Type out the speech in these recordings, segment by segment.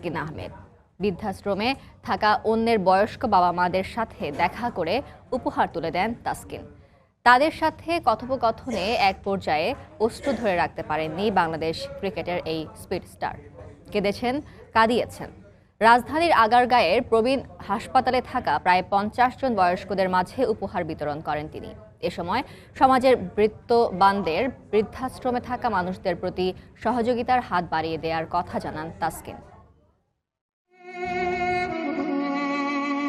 তাসকিন আহমেদ। বৃদ্ধাশ্রমে থাকা অন্যের বয়স্ক বাবা মাদের সাথে দেখা করে উপহার তুলে দেন তাসকিন। তাদের সাথে কথোপকথনে এক পর্যায়ে অশ্রু ধরে রাখতে পারেননি বাংলাদেশ ক্রিকেটের এই স্পিড স্টার। কেঁদেছেন, কাঁদিয়েছেন। রাজধানীর আগারগাঁয়ের প্রবীণ হাসপাতালে থাকা প্রায় পঞ্চাশ জন বয়স্কদের মাঝে উপহার বিতরণ করেন তিনি। এ সময় সমাজের বৃত্তবানদের বৃদ্ধাশ্রমে থাকা মানুষদের প্রতি সহযোগিতার হাত বাড়িয়ে দেওয়ার কথা জানান তাসকিন।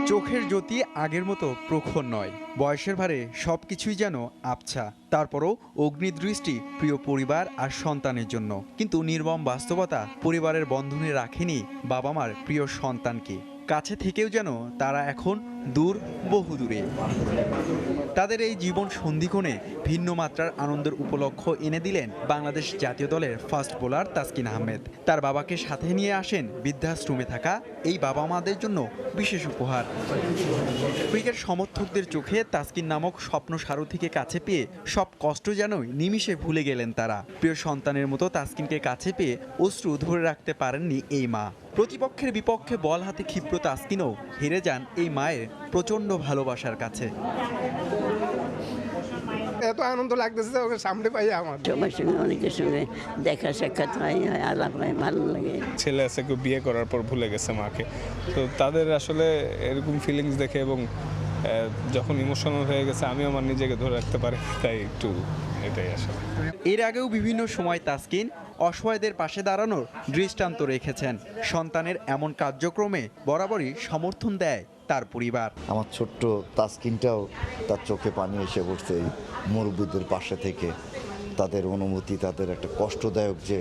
চোখের জ্যোতি আগের মতো প্রখর নয়। বয়সের ভারে সব কিছুই যেন আবছা। তারপরও অগ্নিদৃষ্টি প্রিয় পরিবার আর সন্তানের জন্য। কিন্তু নির্মম বাস্তবতা পরিবারের বন্ধনে রাখেনি বাবা মার প্রিয় সন্তানকে। কাছে থেকেও যেন তারা এখন দূর, বহু দূরে। তাদের এই জীবন সন্ধিক্ষণে ভিন্ন মাত্রার আনন্দের উপলক্ষ এনে দিলেন বাংলাদেশ জাতীয় দলের ফাস্ট বোলার তাসকিন আহমেদ। তার বাবাকে সাথে নিয়ে আসেন বৃদ্ধাশ্রমে থাকা এই বাবা মাদের জন্য বিশেষ উপহার। ক্রিকেট সমর্থকদের চোখে তাসকিন নামক স্বপ্ন সারথীকে কাছে পেয়ে সব কষ্ট যেনই নিমিষে ভুলে গেলেন তারা। প্রিয় সন্তানের মতো তাসকিনকে কাছে পেয়ে অশ্রু ধরে রাখতে পারেননি এই মা। প্রতিপক্ষের বিপক্ষে বল হাতে ক্ষিপ্র তাসকিনও হেরে যান এই মায়ের প্রচণ্ড ভালোবাসার কাছে। এত আনন্দ লাগতেছে ওকে সামনে পাই আমার। সবার সঙ্গে অনেকের সঙ্গে দেখা সাক্ষাৎ হয় হয়, আলাপ হয় ভালো লাগে। ছেলে আছে কেউ বিয়ে করার পর ভুলে গেছে মাকে। তো তাদের আসলে এরকম ফিলিংস দেখে এবং যখন ইমোশনাল হয়ে গেছে আমি আমার নিজেকে ধরে রাখতে পারি তাই একটু এটাই আসলে। এর আগেও বিভিন্ন সময় তাসকিন অসহায়দের পাশে দাঁড়ানোর দৃষ্টান্ত রেখেছেন। সন্তানের এমন কার্যক্রমে বরাবরই সমর্থন দেয় তার পরিবার। আমার ছোট্ট তাস্কিনটাও তার চোখে পানি এসে পড়ছে এই মুরব্বীদের পাশে থেকে। তাদের অনুমতি তাদের একটা কষ্টদায়ক যে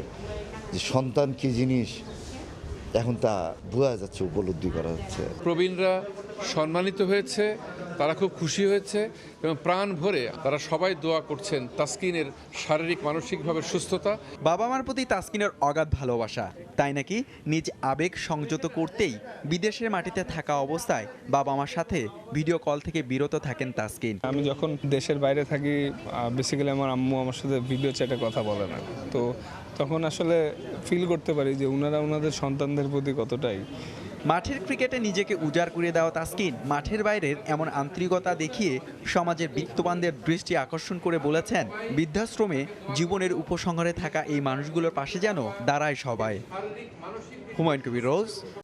যে সন্তান কি জিনিস এখন তা বোঝা যাচ্ছে উপলব্ধি করা যাচ্ছে। প্রবীণরা সম্মানিত হয়েছে তারা খুব খুশি হয়েছে এবং প্রাণ ভরে তারা সবাই দোয়া করছেন তাসকিনের শারীরিক মানসিকভাবে সুস্থতা। বাবা মার প্রতি তাসকিনের অগাধ ভালোবাসা। তাই নাকি নিজ আবেগ সংযত করতেই বিদেশের মাটিতে থাকা অবস্থায় বাবা মার সাথে ভিডিও কল থেকে বিরত থাকেন তাসকিন। আমি যখন দেশের বাইরে থাকি বেসিক্যালি আমার আম্মু আমার সাথে ভিডিও চ্যাটে কথা বলে না। তো তখন আসলে ফিল করতে পারি যে ওনারা ওনাদের সন্তানদের প্রতি কতটাই। মাঠের ক্রিকেটে নিজেকে উজাড় করে দেওয়া তাসকিন মাঠের বাইরের এমন আন্তরিকতা দেখিয়ে সমাজের বিত্তবানদের দৃষ্টি আকর্ষণ করে বলেছেন, বৃদ্ধাশ্রমে জীবনের উপসংহারে থাকা এই মানুষগুলোর পাশে যেন দাঁড়ায় সবাই। হুমায়ুন কবির, রোজ।